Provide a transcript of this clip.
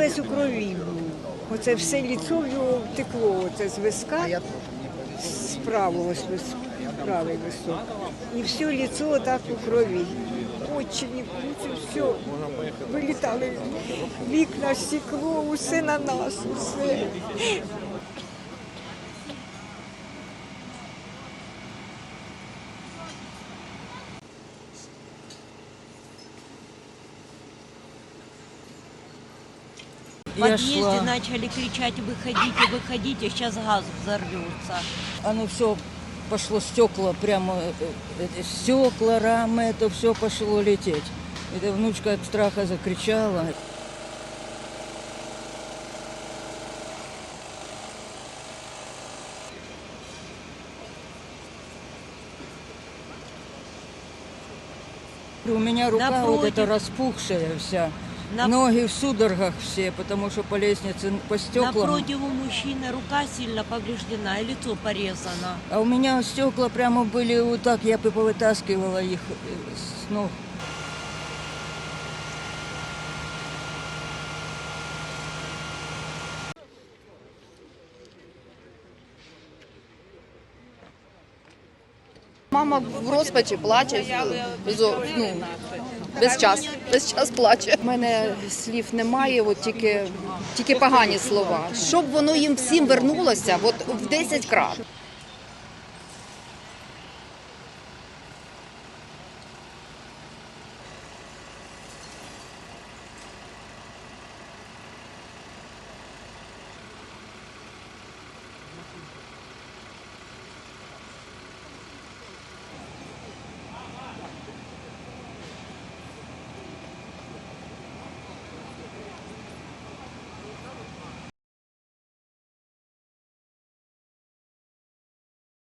весь у крові. Оце все ліцо в нього втекло, оце з виска, з правого правий висок. І все ліцо так у крові. Очі, це все. Вилітали вікна, стекло, усе на нас, усе. В подъезде шла. начали кричать, выходите, выходите, сейчас газ взорвется. Оно все пошло стекла, прямо э, э, стекла, рамы, это все пошло лететь. Эта внучка от страха закричала. У меня рука вот Напротив. эта распухшая вся. На- Ноги в судорогах все, потому что по лестнице, по стеклам. Напротив у мужчины рука сильно повреждена и лицо порезано. А у меня стекла прямо были вот так, я бы повытаскивала их э, с ног. Мама в розпачі плаче, ну, весь час, весь час плаче. У мене слів немає, от тільки, тільки погані слова. Щоб воно їм всім вернулося, от в 10 крат.